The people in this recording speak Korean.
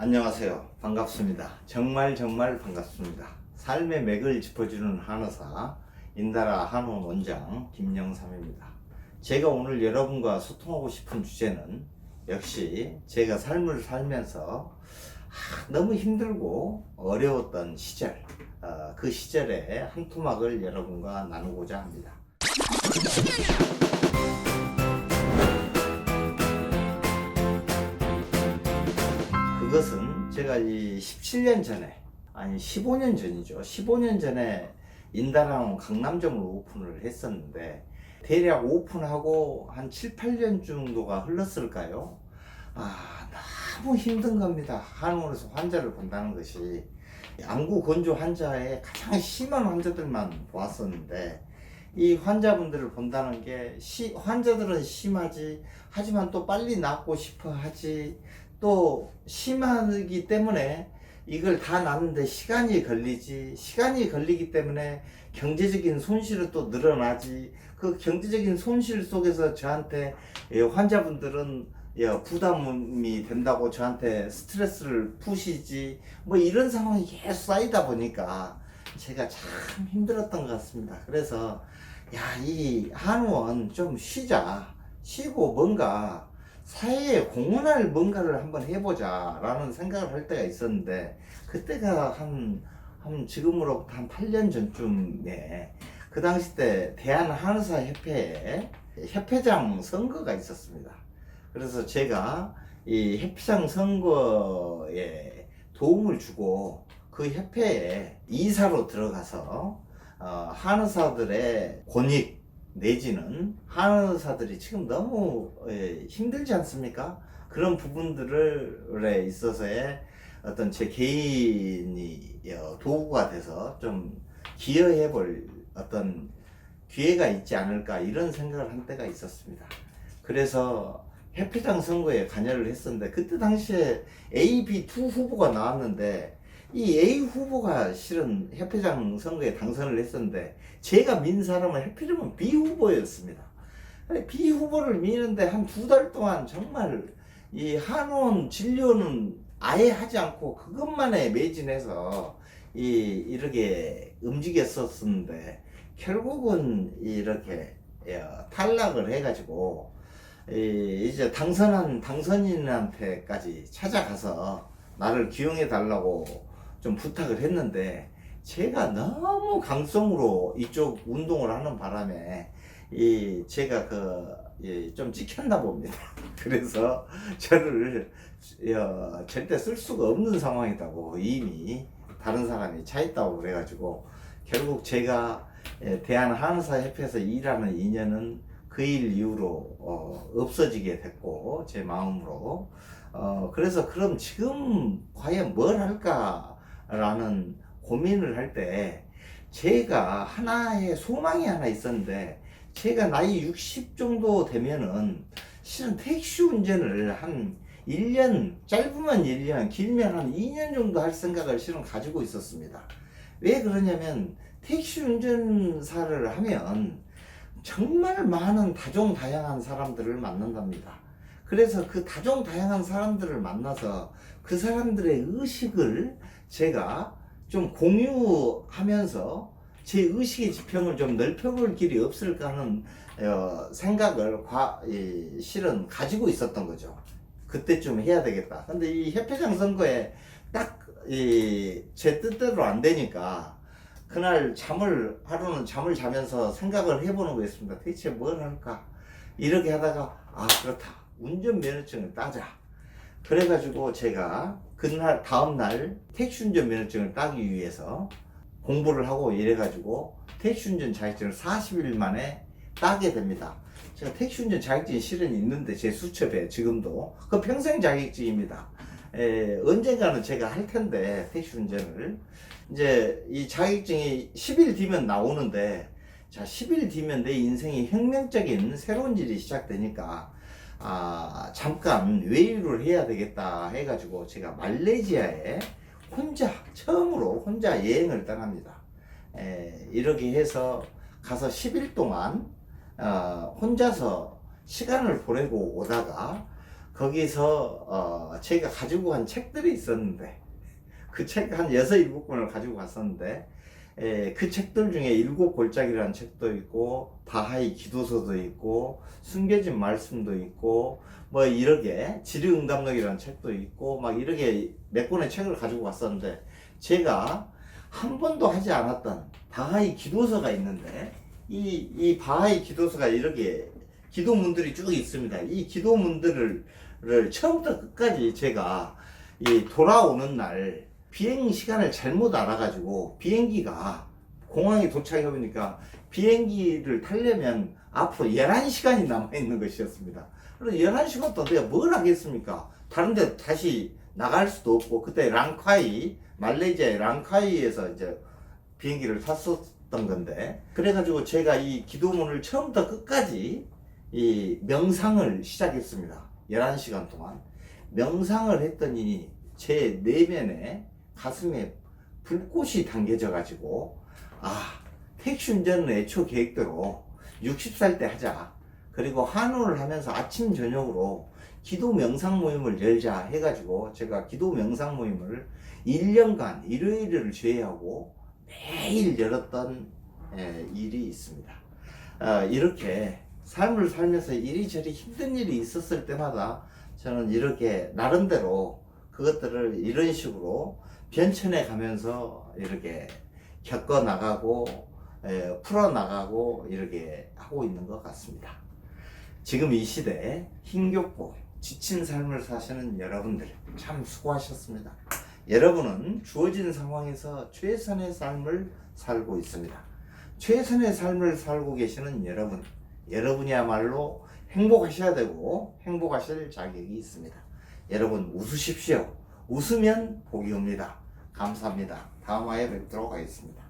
안녕하세요. 반갑습니다. 정말 정말 반갑습니다. 삶의 맥을 짚어주는 한의사 인다라 한의 원장 김영삼입니다. 제가 오늘 여러분과 소통하고 싶은 주제는 역시 제가 삶을 살면서 아, 너무 힘들고 어려웠던 시절, 어, 그 시절의 한 토막을 여러분과 나누고자 합니다. 제가 이 17년 전에 아니 15년 전이죠. 15년 전에 인다랑 강남점을 오픈을 했었는데 대략 오픈하고 한 7, 8년 정도가 흘렀을까요? 아 너무 힘든 겁니다. 한의원에서 환자를 본다는 것이 안구 건조 환자의 가장 심한 환자들만 보았었는데 이 환자분들을 본다는 게 시, 환자들은 심하지 하지만 또 빨리 낫고 싶어 하지 또 심하기 때문에 이걸 다 낫는데 시간이 걸리지 시간이 걸리기 때문에 경제적인 손실은 또 늘어나지. 그 경제적인 손실 속에서 저한테 예, 환자분들은 예, 부담이 된다고 저한테 스트레스를 푸시지. 뭐 이런 상황이 계속 쌓이다 보니까 제가 참 힘들었던 것 같습니다. 그래서 야 이 한의원 좀 쉬자. 쉬고 뭔가 사회에 공헌할 뭔가를 한번 해보자 라는 생각을 할 때가 있었는데 그때가 한, 한 지금으로부터 한 8년 전쯤에 그 당시 때 대한한의사협회에 협회장 선거가 있었습니다. 그래서 제가 이 협회장 선거에 도움을 주고 그 협회에 이사로 들어가서 어, 한의사들의 권익 내지는 한의사들이 지금 너무 예, 힘들지 않습니까? 그런 부분들에 있어서의 어떤 제 개인이 어, 도구가 돼서 좀 기여해 볼 어떤 기회가 있지 않을까 이런 생각을 한 때가 있었습니다. 그래서 협회장 선거에 관여를 했었는데 그때 당시에 A, B 두 후보가 나왔는데 이 A 후보가 실은 협회장 선거에 당선을 했었는데 제가 민 사람은 하필이면 B 후보였습니다. B 후보를 미는데 한 두 달 동안 정말 이 한의원 진료는 아예 하지 않고 그것만에 매진해서 이 이렇게 움직였었는데 결국은 이렇게 어, 탈락을 해가지고 이 이제 당선한 당선인한테까지 찾아가서 나를 기용해 달라고 좀 부탁을 했는데 제가 너무 강성으로 이쪽 운동을 하는 바람에 이 제가 그 좀 찍혔나 봅니다. 그래서 저를 어, 절대 쓸 수가 없는 상황이다고 이미 다른 사람이 차 있다고 그래가지고 결국 제가 예, 대한 한의사 협회에서 일하는 인연은 그 일 이후로 어, 없어지게 됐고 제 마음으로 어, 그래서 그럼 지금 과연 뭘 할까 라는 고민을 할 때 제가 하나의 소망이 하나 있었는데 제가 나이 60 정도 되면은 실은 택시 운전을 한 1년 짧으면 1년 길면 한 2년 정도 할 생각을 실은 가지고 있었습니다. 왜 그러냐면 택시 운전사를 하면 정말 많은 다종다양한 사람들을 만난답니다. 그래서 그 다종다양한 사람들을 만나서 그 사람들의 의식을 제가 좀 공유하면서 제 의식의 지평을 좀 넓혀볼 길이 없을까 하는 어, 생각을 과, 이, 실은 가지고 있었던 거죠. 그때쯤 해야 되겠다. 근데 이 협회장 선거에 딱 제 뜻대로 안 되니까 그날 잠을 하루는 잠을 자면서 생각을 해보는 거였습니다. 대체 뭘 할까? 이렇게 하다가 아 그렇다. 운전면허증을 따자. 그래가지고 제가 그날 다음날 택시운전 면허증을 따기 위해서 공부를 하고 이래가지고 택시운전 자격증을 40일 만에 따게 됩니다. 제가 택시운전 자격증이 실은 있는데 제 수첩에 지금도 그 평생 자격증입니다. 에, 언젠가는 제가 할 텐데 택시운전을 이제 이 자격증이 10일 뒤면 나오는데 자 10일 뒤면 내 인생이 혁명적인 새로운 일이 시작되니까 아 잠깐 외유를 해야 되겠다 해가지고 제가 말레이시아에 혼자 처음으로 혼자 여행을 떠납니다. 에, 이렇게 해서 가서 10일 동안 어, 혼자서 시간을 보내고 오다가 거기서 어, 제가 가지고 간 책들이 있었는데 그 책한 여섯 일곱 권을 가지고 갔었는데 에, 그 책들 중에 일곱 골짜기라는 책도 있고 바하이 기도서도 있고 숨겨진 말씀도 있고 뭐 이렇게 지리응답록이라는 책도 있고 막 이렇게 몇 권의 책을 가지고 갔었는데 제가 한 번도 하지 않았던 바하이 기도서가 있는데 이, 이 바하이 기도서가 이렇게 기도문들이 쭉 있습니다. 이 기도문들을 를 처음부터 끝까지 제가 이 돌아오는 날 비행 시간을 잘못 알아가지고 비행기가 공항에 도착해 보니까 비행기를 타려면 앞으로 11시간이 남아있는 것이었습니다. 그래서 11시간 동안 내가 뭘 하겠습니까? 다른 데 다시 나갈 수도 없고 그때 랑카이 말레이시아의 랑카이에서 이제 비행기를 탔었던 건데 그래가지고 제가 이 기도문을 처음부터 끝까지 이 명상을 시작했습니다. 11시간 동안 명상을 했더니 제 내면에 가슴에 불꽃이 당겨져 가지고 아 택시 운전은 애초 계획대로 60살 때 하자 그리고 한우를 하면서 아침 저녁으로 기도 명상 모임을 열자 해가지고 제가 기도 명상 모임을 1년간 일요일을 제외하고 매일 열었던 예, 일이 있습니다. 어, 이렇게 삶을 살면서 이리저리 힘든 일이 있었을 때마다 저는 이렇게 나름대로 그것들을 이런 식으로 변천해 가면서 이렇게 겪어 나가고 풀어 나가고 이렇게 하고 있는 것 같습니다. 지금 이 시대에 힘겹고 지친 삶을 사시는 여러분들 참 수고하셨습니다. 여러분은 주어진 상황에서 최선의 삶을 살고 있습니다. 최선의 삶을 살고 계시는 여러분, 여러분이야말로 행복하셔야 되고 행복하실 자격이 있습니다. 여러분 웃으십시오. 웃으면 복이 옵니다. 감사합니다. 다음 화에 뵙도록 하겠습니다.